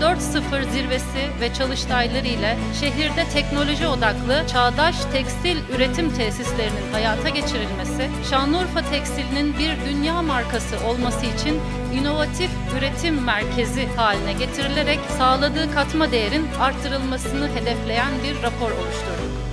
40 zirvesi ve çalıştayları ile şehirde teknoloji odaklı çağdaş tekstil üretim tesislerinin hayata geçirilmesi, Şanlıurfa Tekstil'in bir dünya markası olması için inovatif üretim merkezi haline getirilerek sağladığı katma değerin artırılmasını hedefleyen bir rapor oluşturuldu.